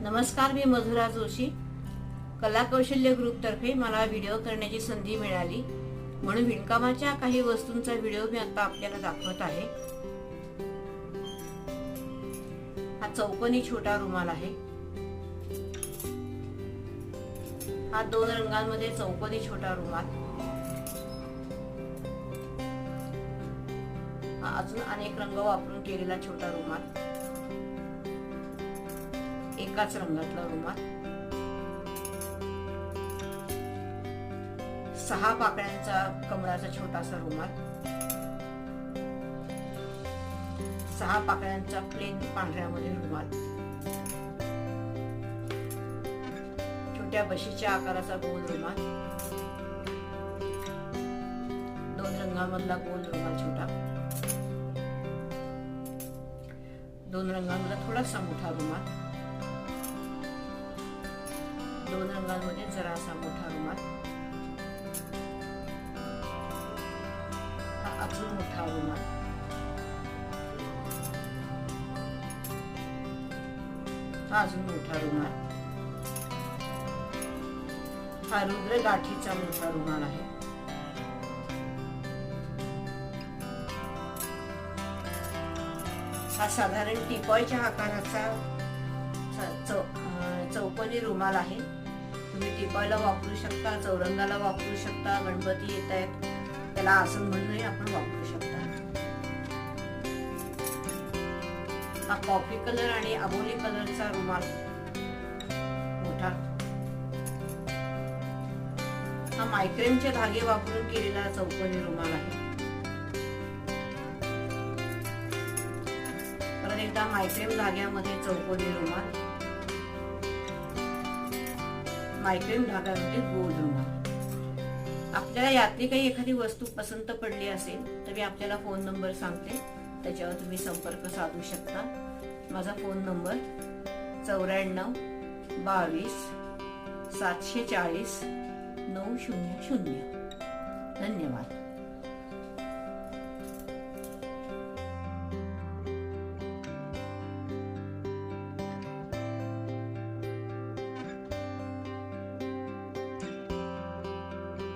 नमस्कार मी मधुरा जोशी. कला कौशल्य ग्रुपतर्फे मला व्हिडिओ करण्याची संधी मिळाली. म्हणून विणकामाच्या काही वस्तूंचा व्हिडिओ मी आता आपल्याला दाखवत आहे. हा चौकोनी छोटा रुमाल आहे. हा दोन रंगांमध्ये चौकोनी छोटा रुमाल. हा अजून अनेक रंग वापरून केलेला छोटा रुमाल. एकाच रंगातला रुमाल सहा पाकळ्यांचा कमळाचा छोटासा रुमाल. सहा पाकळ्यांचा प्लेन पांढऱ्यामध्ये रुमाल. छोट्या बशीच्या आकाराचा गोल रुमाल. दोन रंगांमधला गोल रुमाल छोटा. दोन रंगांमधला थोडासा मोठा रुमाल. दोन रंगांमध्ये जरासा मोठा रुमाल. हा अजून मोठा रुमाल. हा अजून मोठा रुमाल. हा रुद्र गाठीचा मोठा रुमाल आहे. हा साधारण टिपॉयच्या आकाराचा चौ- चौकोनी रुमाल आहे. तुम्ही वापरू शकता चौरंगाला वापरू शकता गणपती येत आहेत. त्याला आसन म्हणूनही आपण वापरू शकता. हा कॉफी कलर आणि अबोली कलरचा रुमाल. मोठा. हा मायक्रेमचे धागे वापरून केलेला चौकोनी रुमाल आहे. परत एकदा मायक्रेम धाग्यामध्ये चौकोनी रुमाल. मायक्रेम धाग्यामध्ये गोल रुमाल आपल्याला यातली काही एखादी वस्तू पसंत पडली असेल तर मी आपल्याला फोन नंबर सांगते. त्याच्यावर तुम्ही संपर्क साधू शकता. माझा फोन नंबर चौऱ्याण्णव बावीस सातशे चाळीस नऊ शून्य शून्य. धन्यवाद.